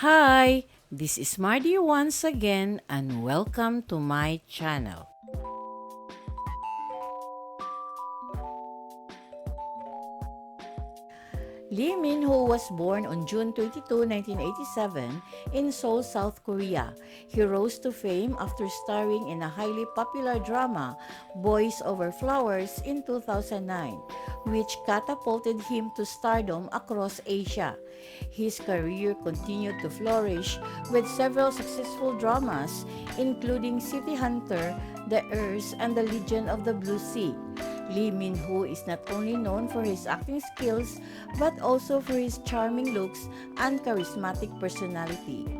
Hi, this is Mardy once again and welcome to my channel. Lee Min-ho was born on June 22, 1987 in Seoul, South Korea. He rose to fame after starring in a highly popular drama, Boys Over Flowers, in 2009, which catapulted him to stardom across Asia. His career continued to flourish with several successful dramas, including City Hunter, The Earth, and The Legion of the Blue Sea. Lee Min-ho is not only known for his acting skills but also for his charming looks and charismatic personality.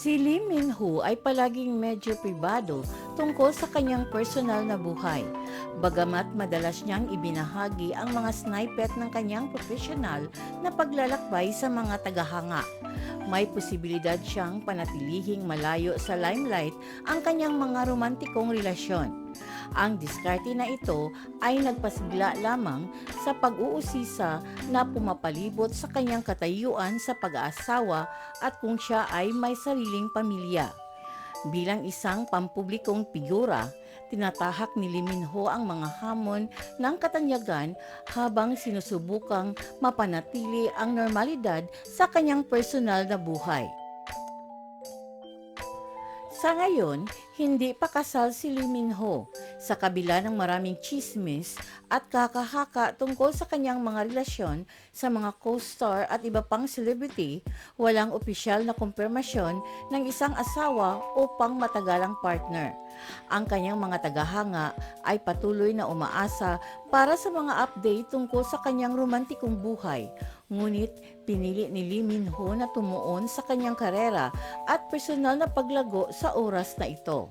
Si Lee Min-ho ay palaging medyo pribado tungkol sa kanyang personal na buhay. Bagamat madalas niyang ibinahagi ang mga snippet ng kanyang profesional na paglalakbay sa mga tagahanga. May posibilidad siyang panatilihing malayo sa limelight ang kanyang mga romantikong relasyon. Ang diskarte na ito ay nagpasigla lamang sa pag-uusisa na pumapalibot sa kanyang katayuan sa pag-aasawa at kung siya ay may sariling pamilya. Bilang isang pampublikong figura, tinatahak ni Lee Min-ho ang mga hamon ng katanyagan habang sinusubukang mapanatili ang normalidad sa kanyang personal na buhay. Sa ngayon, hindi pa kasal si Lee Min-ho sa kabila ng maraming chismis at kakahaka tungkol sa kanyang mga relasyon sa mga co-star at iba pang celebrity, walang opisyal na kumpirmasyon ng isang asawa upang matagalang partner. Ang kanyang mga tagahanga ay patuloy na umaasa para sa mga update tungkol sa kanyang romantikong buhay. Ngunit pinili ni Lee Min-ho na tumuon sa kanyang karera at personal na paglago sa oras na ito.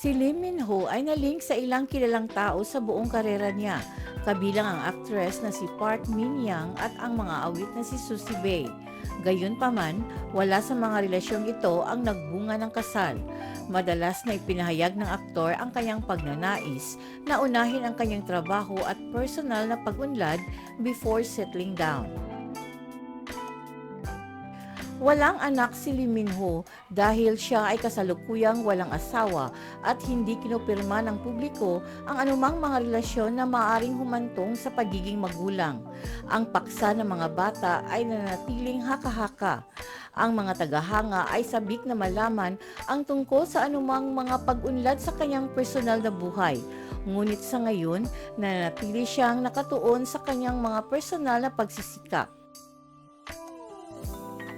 Si Lee Min-ho ay nalink sa ilang kilalang tao sa buong karera niya, kabilang ang actress na si Park Min-young at ang mga awit na si Susie Bay. Gayunpaman, wala sa mga relasyong ito ang nagbunga ng kasal. Madalas na ipinahayag ng aktor ang kanyang pagnanais na unahin ang kanyang trabaho at personal na pag-unlad before settling down. Walang anak si Lee Min-ho dahil siya ay kasalukuyang walang asawa at hindi kinupirma ng publiko ang anumang mga relasyon na maaring humantong sa pagiging magulang. Ang paksa ng mga bata ay nanatiling haka-haka. Ang mga tagahanga ay sabik na malaman ang tungkol sa anumang mga pag-unlad sa kanyang personal na buhay. Ngunit sa ngayon, nanatili siyang nakatuon sa kanyang mga personal na pagsisikap.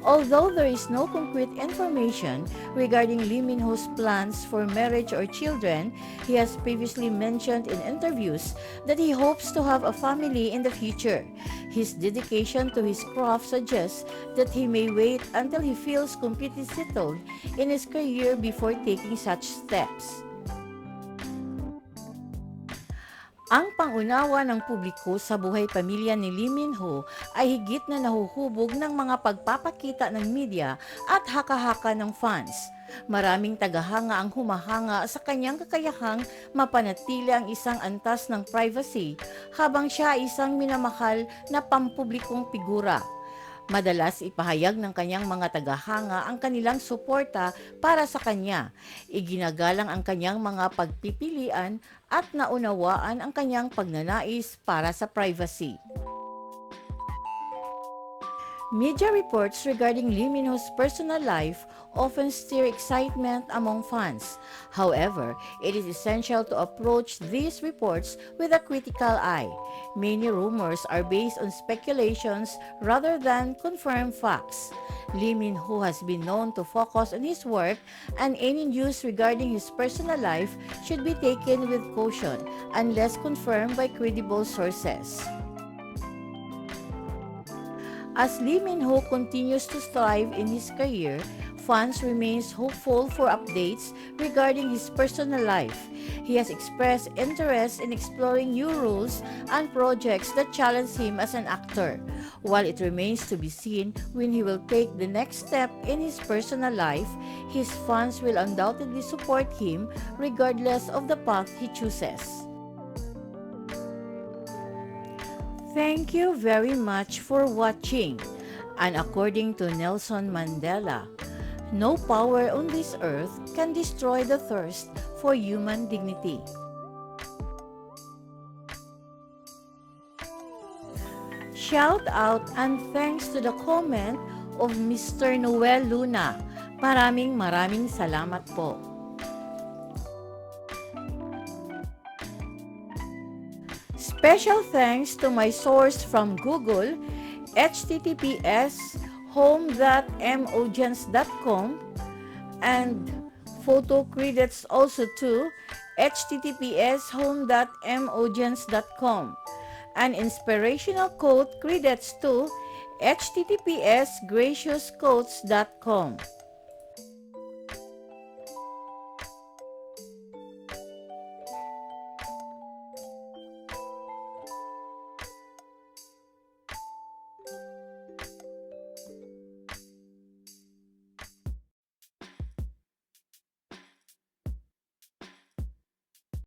Although there is no concrete information regarding Lee Min-ho's plans for marriage or children, he has previously mentioned in interviews that he hopes to have a family in the future. His dedication to his craft suggests that he may wait until he feels completely settled in his career before taking such steps. Ang pangunawa ng publiko sa buhay pamilya ni Lee Min-ho ay higit na nahuhubog ng mga pagpapakita ng media at haka-haka ng fans. Maraming tagahanga ang humahanga sa kanyang kakayahang mapanatili ang isang antas ng privacy habang siya ay isang minamahal na pampublikong figura. Madalas ipahayag ng kanyang mga tagahanga ang kanilang suporta para sa kanya. Iginagalang ang kanyang mga pagpipilian at naunawaan ang kanyang pagnanais para sa privacy. Media reports regarding Lee Min-ho's personal life often stir excitement among fans. However, it is essential to approach these reports with a critical eye. Many rumors are based on speculations rather than confirmed facts. Lee Min-ho has been known to focus on his work and any news regarding his personal life should be taken with caution unless confirmed by credible sources. As Lee Min-ho continues to strive in his career, Fans remains hopeful for updates regarding his personal life. He has expressed interest in exploring new roles and projects that challenge him as an actor, while it remains to be seen when he will take the next step in his personal life, his fans will undoubtedly support him regardless of the path he chooses. Thank you very much for watching. And according to Nelson Mandela, no power on this earth can destroy the thirst for human dignity. Shout out and thanks to the comment of Mr. Noel Luna. Maraming maraming salamat po. Special thanks to my source from Google, https home.mogens.com and photo credits also to https home.mogens.com and inspirational quote credits to https graciousquotes.com